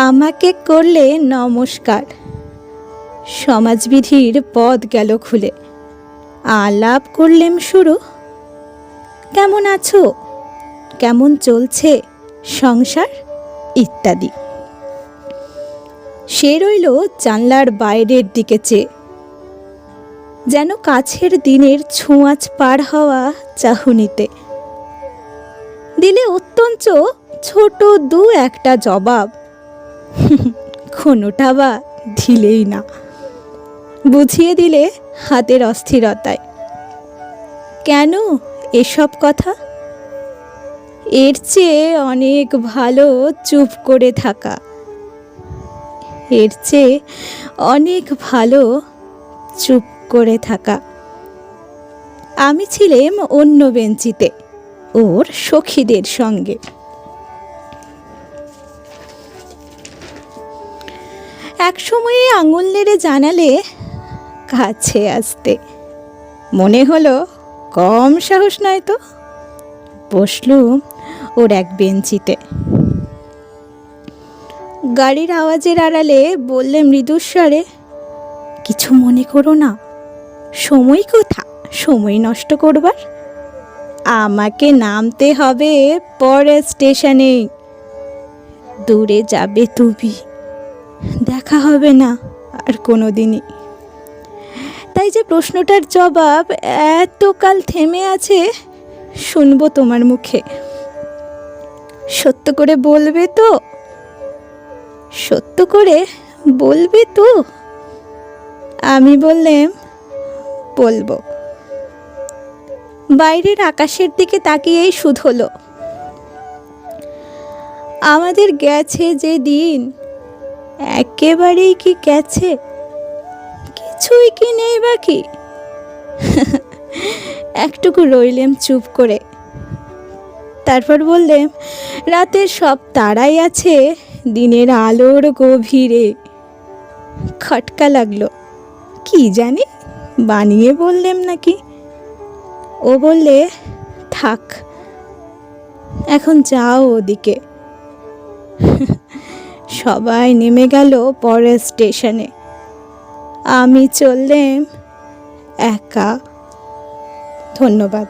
আমাকে করলে নমস্কার। সমাজবিধির পদ গেল খুলে। আলাপ করলেম শুরু। কেমন আছো? কেমন চলছে সংসার? ইত্যাদি। সে রইল জানলার বাইরের দিকে চেয়ে। যেন কাছের দিনের ছোঁয়াচ পার হওয়া চাহুনিতে। দিলে অত্যন্ত ছোট দু একটা জবাব। কোনোটা বা ঢিলেই না। বুঝিয়ে দিলে হাতের অস্থিরতায়। কেন এসব কথা? এর চেয়ে অনেক ভালো চুপ করে থাকা। এর চেয়ে অনেক ভালো চুপ করে থাকা। আমি ছিলাম অন্য বেঞ্চিতে, ওর সখীদের সঙ্গে। এক সময়ে আঙুল নেড়ে জানালে, কাছে আসতে। মনে হলো, কম সাহস নয় তো? বসলুম ওর এক বেঞ্চিতে। গাড়ির আওয়াজের আড়ালে বললে মৃদুস্বরে কিছু মনে করো না, সময় কোথা? সময় নষ্ট করবার? আমাকে নামতে হবে পরের স্টেশনে দূরে যাবে তুমি। দেখা হবে না আর কোনো দিনই তাই যে প্রশ্নটার জবাব এতকাল থেমে আছে, শুনব তোমার মুখে। সত্য করে বলবে তো? সত্য করে বলবে তো? আমি বললাম, বলব। বাইরের আকাশের দিকে তাকিয়েই শুধ হলো। আমাদের গেছে যে দিন একেবারেই কি গেছে? কিছুই কি নেই বাকি? একটুকু রইলেম চুপ করে। তারপর বললেম, রাতের সব তারাই আছে, দিনের আলোর গভীরে। খটকা লাগল। কি জানি, বানিয়ে বললেম নাকি? ও বললে, থাক, এখন যাও ওদিকে। সবাই নেমে গেল পরের স্টেশনে। আমি চললেম একা। ধন্যবাদ।